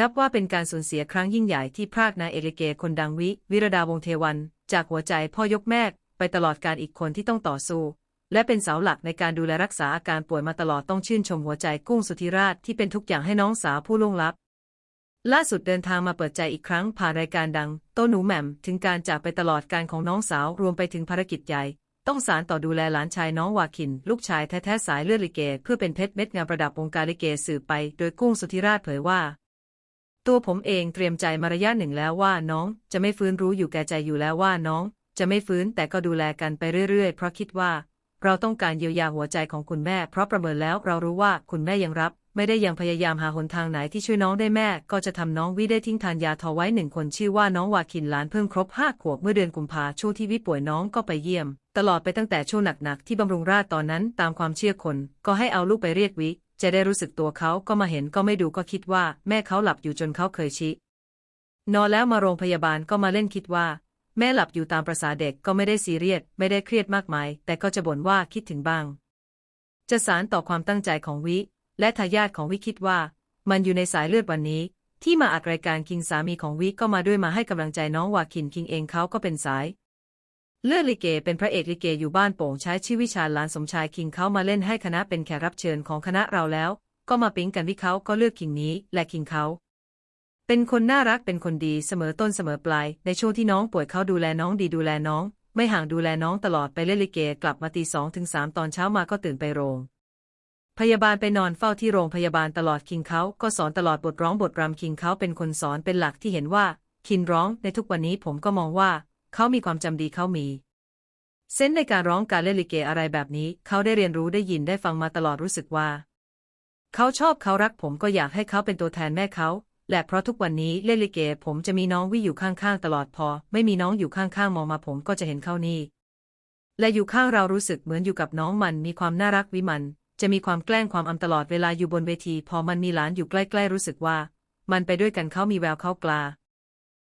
นับว่าเป็นการสูญเสียครั้งยิ่งใหญ่ที่พรากนายเอริเกคนดังวิ วิรดาวงเทวัน จากหัวใจพ่อยกแม่ไปตลอดการอีกคนที่ต้องต่อสู้ และเป็นเสาหลักในการดูแลรักษาอาการป่วยมาตลอดต้องชื่นชมหัวใจกุ้งสุธิราชที่เป็นทุกอย่างให้น้องสาวผู้ล่วงลับ ล่าสุดเดินทางมาเปิดใจอีกครั้งผ่านรายการดัง โต้หนูแหม่มถึงการจากไปตลอดการของน้องสาวรวมไปถึงภารกิจใหญ่ต้องสารต่อดูแลหลานชายน้องวาคิน ลูกชายแท้ๆสายเลือดลิเก เพื่อเป็นเพชรเม็ดงามประดับวงการลิเกสืบไป โดยกุ้งสุธิราชเผยว่า ตัวผมเองเตรียมใจมาระยะหนึ่งแล้วว่าน้องจะไม่ฟื้นรู้อยู่แก่ใจอยู่แล้วว่าน้อง จะไม่ฟื้นแต่ก็ดูแลกันไปเรื่อยๆ เพราะคิดว่า เราต้องการเยียวยาหัวใจของคุณแม่ เพราะประเมินแล้วเรารู้ว่าคุณแม่ยังรับ ไม่ได้ยังพยายามหาหนทางไหนที่ช่วยน้องได้แม่ ก็จะทำน้องวิได้ทิ้งทานยาทอไว้หนึ่งคนชื่อว่าน้องวาคินหลานเพิ่งครบห้าขวบเมื่อเดือนกุมภาช่วงที่วิป่วยน้องก็ไปเยี่ยม ตลอดไปตั้งแต่ช่วงหนักๆที่บำรุงราชตอนนั้น ตามความเชื่อคน ก็ให้เอาลูกไปเรียกวิ จะได้รู้สึกตัวเขาก็มาเห็นก็ไม่ดูก็คิดว่าแม่เขาหลับอยู่จนเขาเคยชี้นอนแล้วมาโรงพยาบาลก็มาเล่นคิดว่า แม่หลับอยู่ตามประษาเด็กก็ไม่ได้ซีเรียสไม่ได้เครียดมากมาย แต่ก็จะบ่นว่าคิดถึงบ้าง จะสารต่อความตั้งใจของวิ และทายาทของวิคิดว่า มันอยู่ในสายเลือดวันนี้ ที่มาอัดรายการคิงสามีของวิก็มาด้วยมาให้กำลังใจน้องวาคินคิงเองเขาก็เป็นสาย เลือดลิเกเป็นพระเอกลิเกอยู่บ้านโป่งใช้ชื่อวิชาลานสมชายคิงเขามาเล่นให้คณะเป็นแขกรับเชิญของคณะเราแล้ว ก็มาปิ๊งกันวิเขาก็เลือกคิงนี้ และคิงเขา เป็นคนน่ารักเป็นคนดีเสมอต้นเสมอปลาย ในช่วงที่น้องป่วยเขาดูแลน้องดีดูแลน้อง ไม่ห่างดูแลน้องตลอดไปเล่นลิเกกลับมาตีสองถึงสามตอนเช้ามาก็ตื่นไปโรง พยาบาลไปนอนเฝ้าที่โรงพยาบาลตลอดคิงเขาก็สอนตลอดบทร้องบทรำคิงเขาเป็นคนสอนเป็นหลักที่เห็นว่า คินร้องในทุกวันนี้ผมก็มองว่า เขามีความจำดีเขามี เซนในการร้องการเล่นลิเกอะไรแบบนี้ เขาได้เรียนรู้ได้ยินได้ฟังมาตลอดรู้สึกว่า เขาชอบเขารักผมก็อยากให้เขาเป็นตัวแทนแม่เขาและเพราะทุกวันนี้เล่นลิเกผมจะมีน้องวิอยู่ข้างๆตลอดพอ ไม่มีน้องอยู่ข้างๆมองมาผมก็จะเห็นเขานี่ และอยู่ข้างเรารู้สึกเหมือนอยู่กับน้องมันมีความน่ารักวิมัน จะมีความแกล้งความอำตลอดเวลาอยู่บนเวที พอมันมีหลานอยู่ใกล้ๆรู้สึกว่า มันไปด้วยกันเขามีแววเขากลา